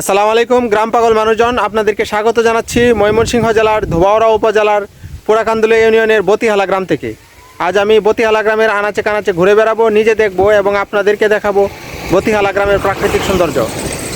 আসসালামু আলাইকুম, গ্রাম পাগল মানুষজন, আপনাদেরকে স্বাগত জানাচ্ছি ময়মনসিংহ জেলার ধোবাওড়া উপজেলার পোড়াকান্দুলা ইউনিয়নের বতিহালা গ্রাম থেকে। আজ আমি বতিহালা গ্রামের আনাচে কানাচে ঘুরে বেড়াবো, নিজে দেখব এবং আপনাদেরকে দেখাবো বতিহালা গ্রামের প্রাকৃতিক সৌন্দর্য।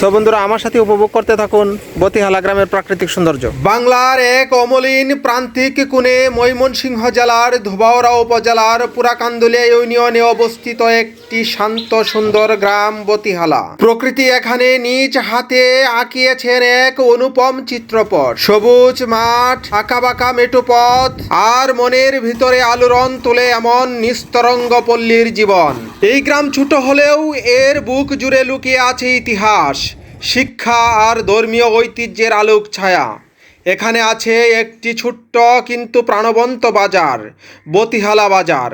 সো বন্ধুরা, আমার সাথে উপভোগ করতে থাকুন বতিহালা গ্রামের প্রাকৃতিক সৌন্দর্য। বাংলার এক অমলিন প্রান্তিক কোণে ময়মনসিংহ জেলার ধোবাউড়া উপজেলার পুরাকান্দুলে ইউনিয়নে অবস্থিত একটি শান্ত সুন্দর গ্রাম বতিহালা। প্রকৃতি এখানে নিজ হাতে আঁকিয়েছেন এক অনুপম চিত্রপট। সবুজ মাঠ, আঁকাবাঁকা মেটু পথ, আর মনের ভিতরে আলোড়ন তোলে এমন নিস্তরঙ্গ পল্লীর জীবন। এই গ্রাম ছোট হলেও এর বুক জুড়ে লুকিয়ে আছে ইতিহাস, শিক্ষা আর ধর্মীয় ঐতিহ্যের আলোক ছায়া। এখানে আছে একটি ছোট্ট কিন্তু প্রাণবন্ত বাজার, বতিহালা বাজার।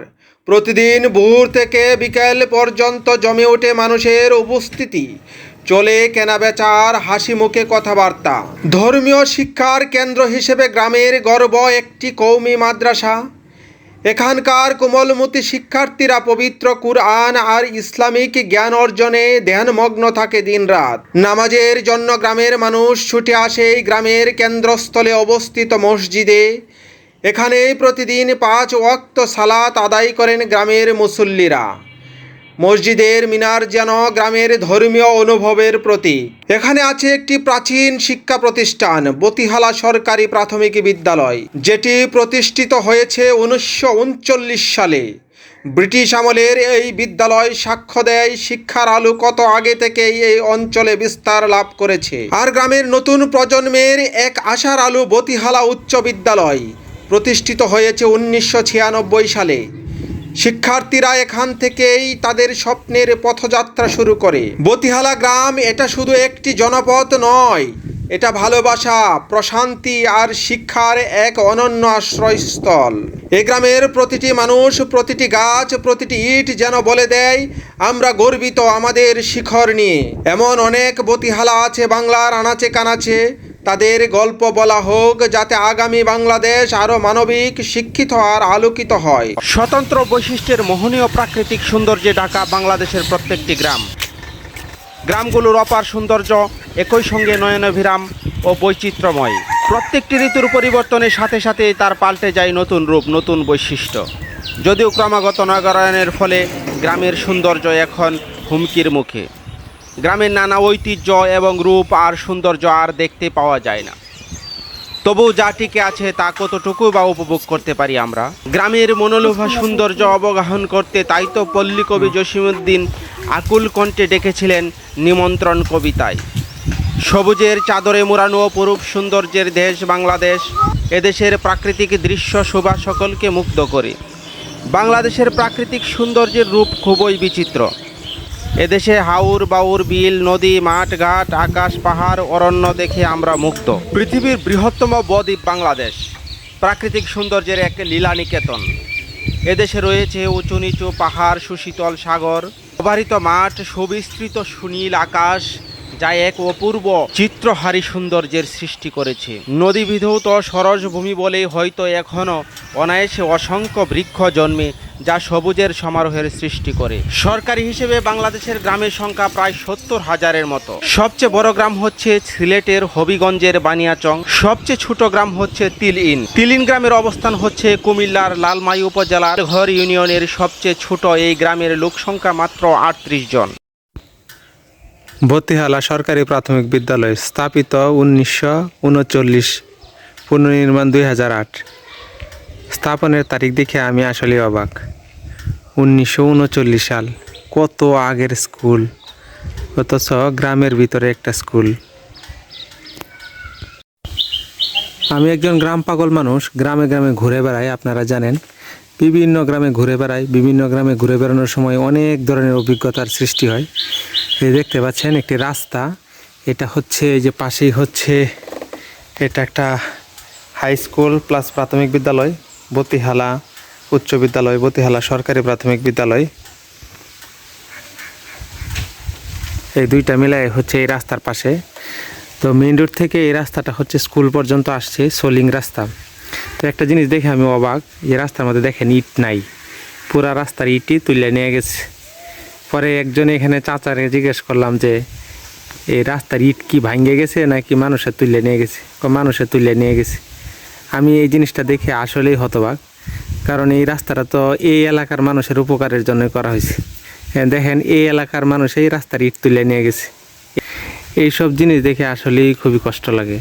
প্রতিদিন ভোর থেকে বিকেল পর্যন্ত জমে ওঠে মানুষের উপস্থিতি। চলে কেনাবেচার হাসি মুখে কথাবার্তা। ধর্মীয় শিক্ষার কেন্দ্র হিসেবে গ্রামের গর্ব একটি কৌমি মাদ্রাসা। এখানকার কোমলমতি শিক্ষার্থীরা পবিত্র কুরআন আর ইসলামিক জ্ঞান অর্জনে ধ্যানমগ্ন থাকে দিনরাত। নামাজের জন্য গ্রামের মানুষ ছুটে আসে গ্রামের কেন্দ্রস্থলে অবস্থিত মসজিদে। এখানে প্রতিদিন পাঁচ ওয়াক্ত সালাত আদায় করেন গ্রামের মুসল্লিরা। মসজিদের মিনার যেন গ্রামের ধর্মীয় অনুভবের প্রতি এখানে আছে একটি প্রাচীন শিক্ষা প্রতিষ্ঠান, বতিহালা সরকারি প্রাথমিক বিদ্যালয়, যেটি প্রতিষ্ঠিত হয়েছে উনিশশো উনচল্লিশ সালে। ব্রিটিশ আমলের এই বিদ্যালয় সাক্ষ্য দেয় শিক্ষার আলো কত আগে থেকেই এই অঞ্চলে বিস্তার লাভ করেছে। আর গ্রামের নতুন প্রজন্মের এক আশার আলো বতিহালা উচ্চ বিদ্যালয় প্রতিষ্ঠিত হয়েছে উনিশশো ছিয়ানব্বই সালে। শিক্ষার্থীরা এখান থেকেই তাদের স্বপ্নের পথযাত্রা শুরু করে। বতিহালা গ্রাম এটা শুধু একটি জনপদ নয়, এটা ভালোবাসা, প্রশান্তি আর শিক্ষার এক অনন্য আশ্রয়স্থল। এ গ্রামের প্রতিটি মানুষ, প্রতিটি গাছ, প্রতিটি ইট যেন বলে দেয়, আমরা গর্বিত আমাদের শিখর নিয়ে। এমন অনেক বতিহালা আছে, বাংলার আনাচে কানাচে। তাদের গল্প বলা হোক, যাতে আগামী বাংলাদেশ আরও মানবিক, শিক্ষিত আর আলোকিত হয়। স্বতন্ত্র বৈশিষ্ট্যের মোহনীয় প্রাকৃতিক সৌন্দর্যে ঢাকা বাংলাদেশের প্রত্যেকটি গ্রাম। গ্রামগুলোর অপার সৌন্দর্য একই সঙ্গে নয়নভিরাম ও বৈচিত্র্যময়। প্রত্যেকটি ঋতুর পরিবর্তনের সাথে সাথে তার পাল্টে যায় নতুন রূপ, নতুন বৈশিষ্ট্য। যদিও ক্রমাগত নগরায়নের ফলে গ্রামের সৌন্দর্য এখন হুমকির মুখে। গ্রামের নানা ঐতিহ্য এবং রূপ আর সৌন্দর্য আর দেখতে পাওয়া যায় না। তবু যা টিকে আছে তা কতটুকু বা উপভোগ করতে পারি আমরা? গ্রামের মনোলোভা সৌন্দর্য অবগাহন করতে তাই তো পল্লী কবি জসিমুদ্দিন আকুল কণ্ঠে ডেকেছিলেন নিমন্ত্রণ কবিতায়। সবুজের চাদরে মোড়ানো অপরূপ সৌন্দর্যের দেশ বাংলাদেশ, এদেশের প্রাকৃতিক দৃশ্য শোভা সকলকে মুগ্ধ করে। বাংলাদেশের প্রাকৃতিক সৌন্দর্যের রূপ খুবই বিচিত্র। এদেশে হাউর বাউর, বিল, নদী, মাঠ, ঘাট, আকাশ, পাহাড়, অরণ্য দেখে আমরা মুক্ত। পৃথিবীর বৃহত্তম বদ্বীপ বাংলাদেশ। প্রাকৃতিক সৌন্দর্যের এক লীলা নিকেতন এদেশে রয়েছে উঁচু নিচু পাহাড়, সুশীতল সাগর অবারিত মাঠ, সুবিস্তৃত সুনীল আকাশ যা এক অপূর্ব চিত্রহারী সৌন্দর্যের সৃষ্টি করেছে। নদী বিধৌত সরস ভূমি বলে হয়তো এখনও অনায়াসে অসংখ্য বৃক্ষ জন্মে যা সবুজের সমারোহের সৃষ্টি করে। সরকারি হিসেবে বাংলাদেশের গ্রামের সংখ্যা প্রায় সত্তর হাজারের মতো। সবচেয়ে বড় গ্রাম হচ্ছে সিলেটের হবিগঞ্জের বানিয়াচং। সবচেয়ে ছোট গ্রাম হচ্ছে তিলইন। তিলিন গ্রামের অবস্থান হচ্ছে কুমিল্লার লালমাই উপজেলার ঘর ইউনিয়নের সবচেয়ে ছোট। এই গ্রামের লোক সংখ্যা মাত্র আটত্রিশ জন। বতিহালা সরকারি প্রাথমিক বিদ্যালয় স্থাপিত উনিশশো উনচল্লিশ, পুনর্নির্মাণ দুই হাজার আট। স্থাপনের তারিখ দেখে আমি আসলে অবাক। উনিশশো উনচল্লিশ সাল, কত আগের স্কুল, অথচ গ্রামের ভিতরে একটা স্কুল। আমি একজন গ্রাম পাগল মানুষ, গ্রামে গ্রামে ঘুরে বেড়াই, আপনারা জানেন। বিভিন্ন গ্রামে ঘুরে বেড়াই, বিভিন্ন গ্রামে ঘুরে বেড়ানোর সময় অনেক ধরনের অভিজ্ঞতার সৃষ্টি হয়। দেখতে পাচ্ছেন একটি রাস্তা। এটা হচ্ছে, এই যে পাশেই হচ্ছে, এটা একটা হাই স্কুল প্লাস প্রাথমিক বিদ্যালয়, বতিহালা উচ্চ বিদ্যালয়, বতিহালা সরকারি প্রাথমিক বিদ্যালয়। এই দুইটা মিলাই হচ্ছে এই রাস্তার পাশে। তো মেন রোড থেকে এই রাস্তাটা হচ্ছে স্কুল পর্যন্ত আসছে, সোলিং রাস্তা। তো একটা জিনিস দেখে আমি অবাক, এই রাস্তার মধ্যে দেখেন ইট নাই। পুরা রাস্তার ইটই তুলে নিয়ে গেছে। পরে একজন এখানে চাচারে জিজ্ঞেস করলাম যে এই রাস্তার ইট কি ভাঙ্গে গেছে নাকি মানুষের তুলে নিয়ে গেছে? মানুষের তুলে নিয়ে গেছে। আমি এই জিনিসটা দেখে আসলেই হতবাক কারণ এই রাস্তাটা তো এই এলাকার মানুষের উপকারের জন্য করা হয়েছে। হ্যাঁ, দেখেন এই এলাকার মানুষ এই রাস্তার ইট তুলে নিয়ে গেছে। এইসব জিনিস দেখে আসলেই খুবই কষ্ট লাগে।